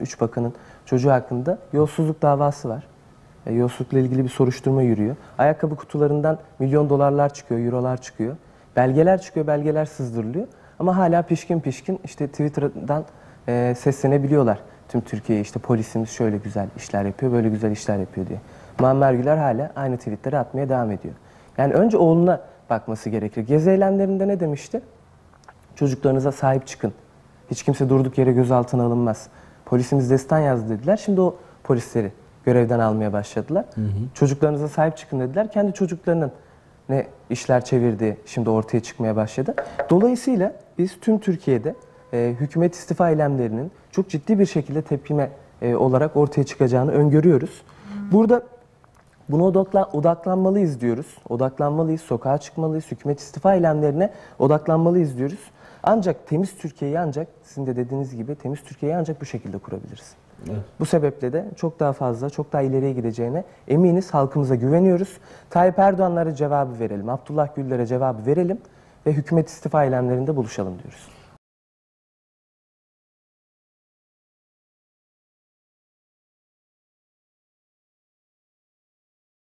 Üç bakanın çocuğu hakkında yolsuzluk davası var. E, yolsuzlukla ilgili bir soruşturma yürüyor. Ayakkabı kutularından milyon dolarlar çıkıyor, eurolar çıkıyor. Belgeler çıkıyor, belgeler sızdırılıyor. Ama hala pişkin pişkin işte Twitter'dan e, seslenebiliyorlar. Tüm Türkiye'ye işte polisimiz şöyle güzel işler yapıyor, böyle güzel işler yapıyor diye. Muammer Güler hala aynı tweetleri atmaya devam ediyor. Yani önce oğluna bakması gerekir. Gezi eylemlerinde ne demişti? Çocuklarınıza sahip çıkın. Hiç kimse durduk yere gözaltına alınmaz. Polisimiz destan yazdı dediler. Şimdi o polisleri görevden almaya başladılar. Çocuklarınıza sahip çıkın dediler. Kendi çocuklarının ne işler çevirdiği şimdi ortaya çıkmaya başladı. Dolayısıyla biz tüm Türkiye'de e, hükümet istifa eylemlerinin çok ciddi bir şekilde tepkime e, olarak ortaya çıkacağını öngörüyoruz. Burada Buna odakla, odaklanmalıyız diyoruz. Odaklanmalıyız, sokağa çıkmalıyız, hükümet istifa eylemlerine odaklanmalıyız diyoruz. Ancak temiz Türkiye'yi ancak sizin de dediğiniz gibi temiz Türkiye'yi ancak bu şekilde kurabiliriz. Bu sebeple de çok daha fazla, çok daha ileriye gideceğine eminiz, halkımıza güveniyoruz. Tayyip Erdoğan'lara cevabı verelim, Abdullah Gül'lere cevabı verelim ve hükümet istifa eylemlerinde buluşalım diyoruz.